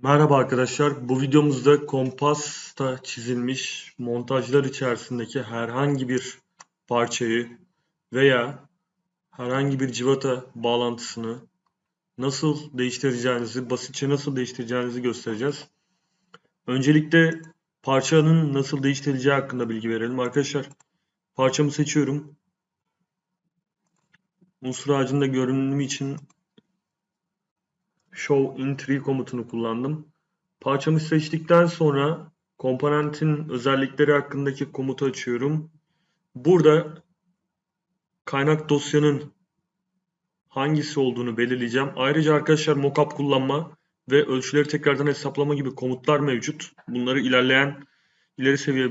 Merhaba arkadaşlar. Bu videomuzda kompasta çizilmiş montajlar içerisindeki herhangi bir parçayı veya herhangi bir civata bağlantısını nasıl değiştireceğinizi, basitçe nasıl değiştireceğinizi göstereceğiz. Öncelikle parçanın nasıl değiştirileceği hakkında bilgi verelim. Arkadaşlar parçamı seçiyorum. Unsur ağacında görünümü için Show in komutunu kullandım. Parçamı seçtikten sonra komponentin özellikleri hakkındaki komutu açıyorum. Burada kaynak dosyanın hangisi olduğunu belirleyeceğim. Ayrıca arkadaşlar mockup kullanma ve ölçüleri tekrardan hesaplama gibi komutlar mevcut. Bunları ilerleyen ileri seviye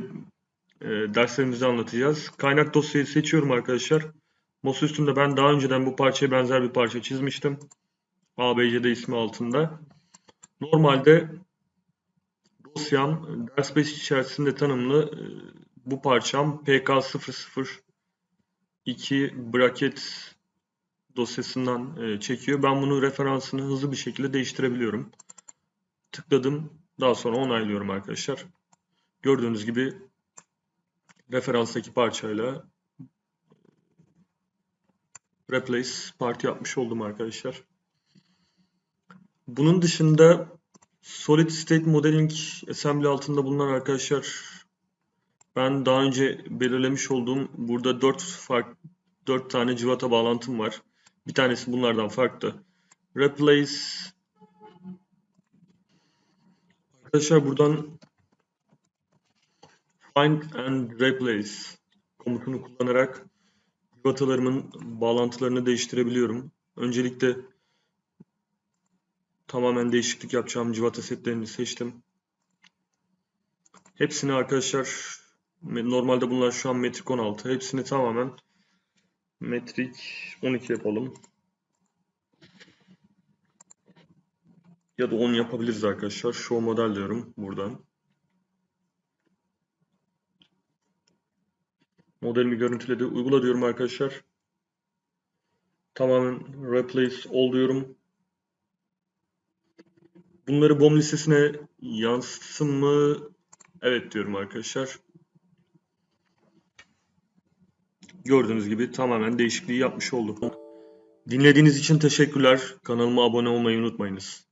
e, derslerimizde anlatacağız. Kaynak dosyayı seçiyorum arkadaşlar. Masa üstünde ben daha önceden bu parçaya benzer bir parça çizmiştim. ABC'de ismi altında. Normalde dosyam ders 5 içerisinde tanımlı e, bu parçam PK002 bracket dosyasından e, çekiyor. Ben bunu referansını hızlı bir şekilde değiştirebiliyorum. Tıkladım. Daha sonra onaylıyorum arkadaşlar. Gördüğünüz gibi referanstaki parçayla replace parti yapmış oldum arkadaşlar. Bunun dışında Solid State Modeling Assembly altında bulunan arkadaşlar ben daha önce belirlemiş olduğum burada 4 fark 4 tane civata bağlantım var. Bir tanesi bunlardan farklı. Replace Arkadaşlar buradan Find and Replace komutunu kullanarak civatalarımın bağlantılarını değiştirebiliyorum. Öncelikle tamamen değişiklik yapacağım civata setlerini seçtim. Hepsini arkadaşlar normalde bunlar şu an metrik 16. Hepsini tamamen metrik 12 yapalım. Ya da 10 yapabiliriz arkadaşlar. Show model diyorum buradan. Modelimi görüntüledi. Uygula diyorum arkadaşlar. Tamamen replace all diyorum. Bunları BOM listesine yansıtsın mı? Evet diyorum arkadaşlar. Gördüğünüz gibi tamamen değişikliği yapmış oldum. Dinlediğiniz için teşekkürler. Kanalıma abone olmayı unutmayınız.